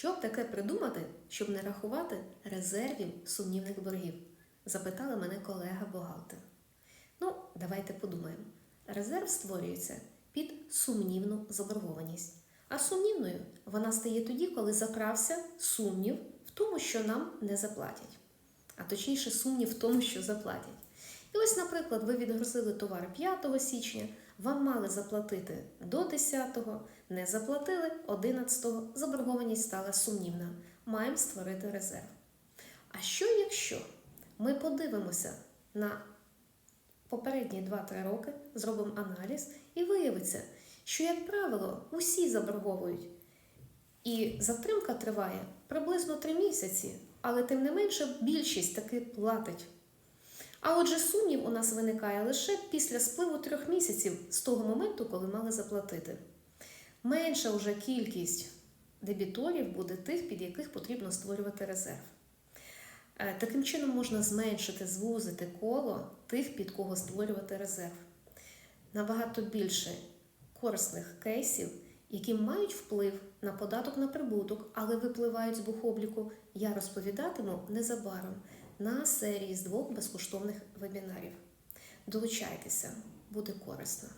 Що б таке придумати, щоб не рахувати резервів сумнівних боргів? запитала мене колега-бухгалтер. Ну, давайте подумаємо. Резерв створюється під сумнівну заборгованість. А сумнівною вона стає тоді, коли закрався сумнів в тому, що нам не заплатять. А точніше, сумнів в тому, що заплатять. І ось, наприклад, ви відгрузили товар 5 січня, вам мали заплатити до 10-го, не заплатили 11-го, заборгованість стала сумнівна. Маємо створити резерв. А що якщо ми подивимося на попередні 2-3 роки, зробимо аналіз і виявиться, що, як правило, усі заборговують. І затримка триває приблизно 3 місяці, але тим не менше більшість таки платить. А отже, сумнів у нас виникає лише після спливу трьох місяців з того моменту, коли мали заплатити. Менша вже кількість дебіторів буде тих, під яких потрібно створювати резерв. Е, Таким чином можна зменшити, звузити коло тих, під кого створювати резерв. Набагато більше корисних кейсів, які мають вплив на податок на прибуток, але випливають з бухобліку, я розповідатиму незабаром на серії з двох безкоштовних вебінарів. Долучайтеся, буде корисно.